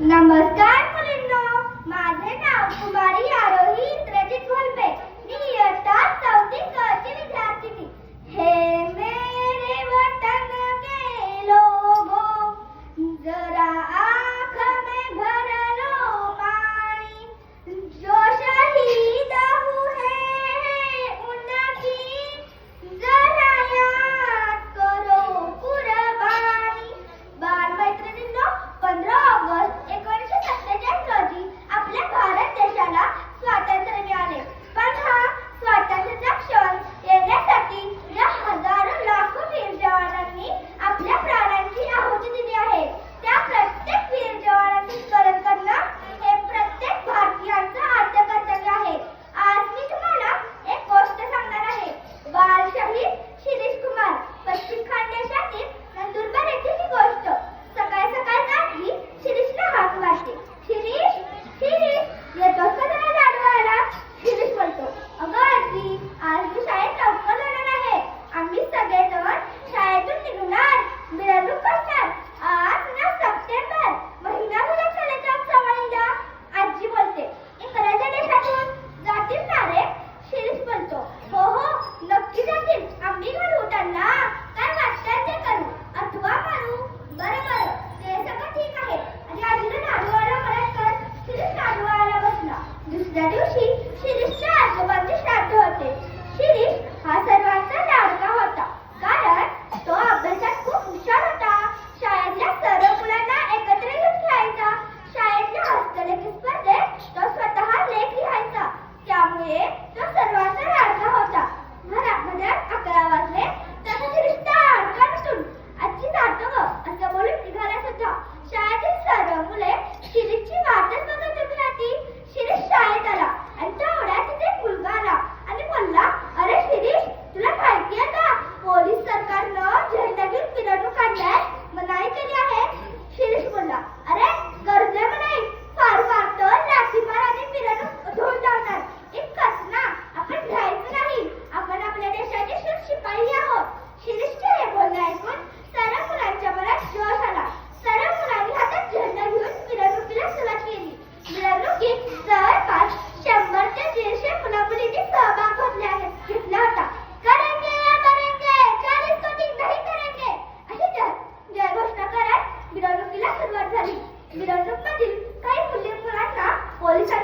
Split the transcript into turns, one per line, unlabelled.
नमस्कार मुलींनो माझे नाव कुमारी आरोही इंद्रजित घोलपे मी इयत्ता चौथी पोलिसांनी